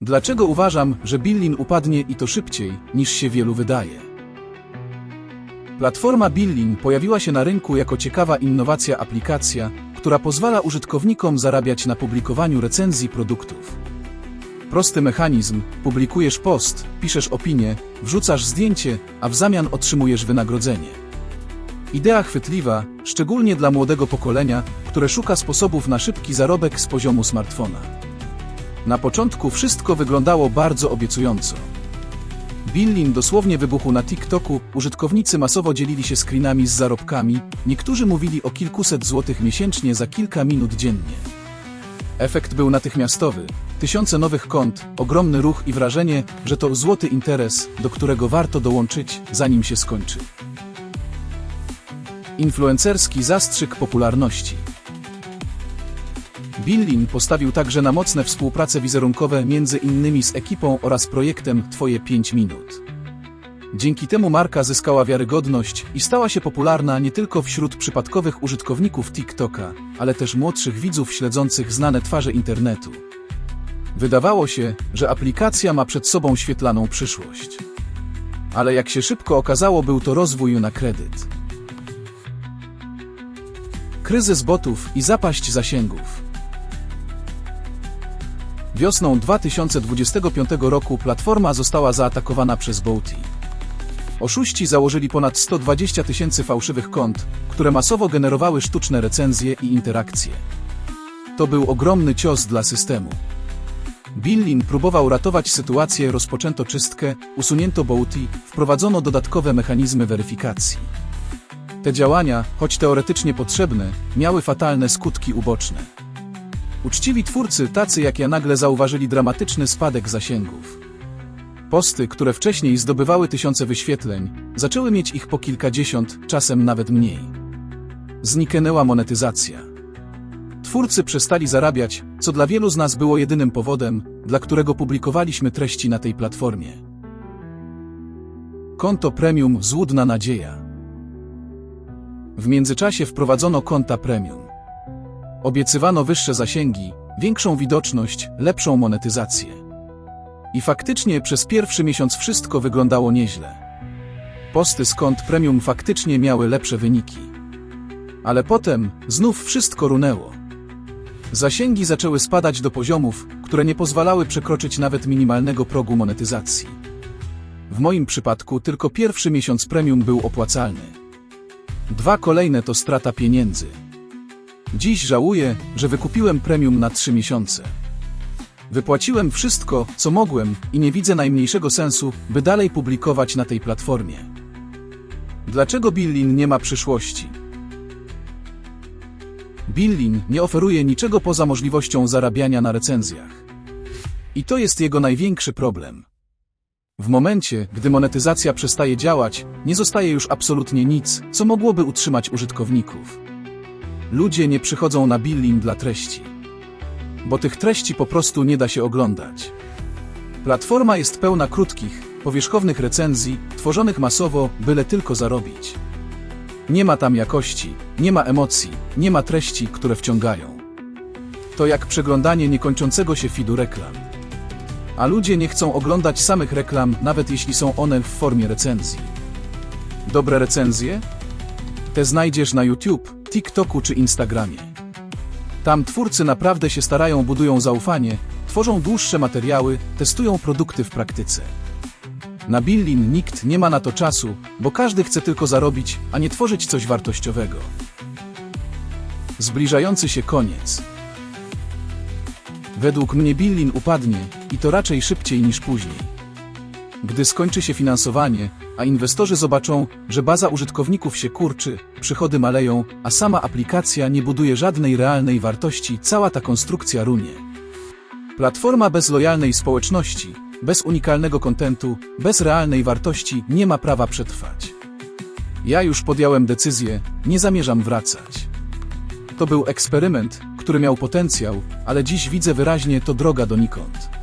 Dlaczego uważam, że Billin upadnie i to szybciej, niż się wielu wydaje? Platforma Billin pojawiła się na rynku jako ciekawa innowacja aplikacja, która pozwala użytkownikom zarabiać na publikowaniu recenzji produktów. Prosty mechanizm, publikujesz post, piszesz opinię, wrzucasz zdjęcie, a w zamian otrzymujesz wynagrodzenie. Idea chwytliwa, szczególnie dla młodego pokolenia, które szuka sposobów na szybki zarobek z poziomu smartfona. Na początku wszystko wyglądało bardzo obiecująco. Billin dosłownie wybuchł na TikToku, użytkownicy masowo dzielili się screenami z zarobkami, niektórzy mówili o kilkuset złotych miesięcznie za kilka minut dziennie. Efekt był natychmiastowy. Tysiące nowych kont, ogromny ruch i wrażenie, że to złoty interes, do którego warto dołączyć, zanim się skończy. Influencerski zastrzyk popularności. Billin postawił także na mocne współprace wizerunkowe między innymi z ekipą oraz projektem Twoje 5 minut. Dzięki temu marka zyskała wiarygodność i stała się popularna nie tylko wśród przypadkowych użytkowników TikToka, ale też młodszych widzów śledzących znane twarze internetu. Wydawało się, że aplikacja ma przed sobą świetlaną przyszłość. Ale jak się szybko okazało, był to rozwój na kredyt. Kryzys botów i zapaść zasięgów. Wiosną 2025 roku platforma została zaatakowana przez Bounty. Oszuści założyli ponad 120 tysięcy fałszywych kont, które masowo generowały sztuczne recenzje i interakcje. To był ogromny cios dla systemu. Billin próbował ratować sytuację, rozpoczęto czystkę, usunięto Bounty, wprowadzono dodatkowe mechanizmy weryfikacji. Te działania, choć teoretycznie potrzebne, miały fatalne skutki uboczne. Uczciwi twórcy, tacy jak ja, nagle zauważyli dramatyczny spadek zasięgów. Posty, które wcześniej zdobywały tysiące wyświetleń, zaczęły mieć ich po kilkadziesiąt, czasem nawet mniej. Zniknęła monetyzacja. Twórcy przestali zarabiać, co dla wielu z nas było jedynym powodem, dla którego publikowaliśmy treści na tej platformie. Konto premium złudna nadzieja. W międzyczasie wprowadzono konta premium. Obiecywano wyższe zasięgi, większą widoczność, lepszą monetyzację. I faktycznie przez pierwszy miesiąc wszystko wyglądało nieźle. Posty z premium faktycznie miały lepsze wyniki. Ale potem znów wszystko runęło. Zasięgi zaczęły spadać do poziomów, które nie pozwalały przekroczyć nawet minimalnego progu monetyzacji. W moim przypadku tylko pierwszy miesiąc premium był opłacalny. Dwa kolejne to strata pieniędzy. Dziś żałuję, że wykupiłem premium na trzy miesiące. Wypłaciłem wszystko, co mogłem i nie widzę najmniejszego sensu, by dalej publikować na tej platformie. Dlaczego Billin nie ma przyszłości? Billin nie oferuje niczego poza możliwością zarabiania na recenzjach. I to jest jego największy problem. W momencie, gdy monetyzacja przestaje działać, nie zostaje już absolutnie nic, co mogłoby utrzymać użytkowników. Ludzie nie przychodzą na Billin dla treści. Bo tych treści po prostu nie da się oglądać. Platforma jest pełna krótkich, powierzchownych recenzji, tworzonych masowo, byle tylko zarobić. Nie ma tam jakości, nie ma emocji, nie ma treści, które wciągają. To jak przeglądanie niekończącego się feedu reklam. A ludzie nie chcą oglądać samych reklam, nawet jeśli są one w formie recenzji. Dobre recenzje? Te znajdziesz na YouTube, TikToku czy Instagramie. Tam twórcy naprawdę się starają, budują zaufanie, tworzą dłuższe materiały, testują produkty w praktyce. Na Billin nikt nie ma na to czasu, bo każdy chce tylko zarobić, a nie tworzyć coś wartościowego. Zbliżający się koniec. Według mnie Billin upadnie i to raczej szybciej niż później. Gdy skończy się finansowanie, a inwestorzy zobaczą, że baza użytkowników się kurczy, przychody maleją, a sama aplikacja nie buduje żadnej realnej wartości, cała ta konstrukcja runie. Platforma bez lojalnej społeczności, bez unikalnego kontentu, bez realnej wartości nie ma prawa przetrwać. Ja już podjąłem decyzję, nie zamierzam wracać. To był eksperyment, który miał potencjał, ale dziś widzę wyraźnie to droga donikąd.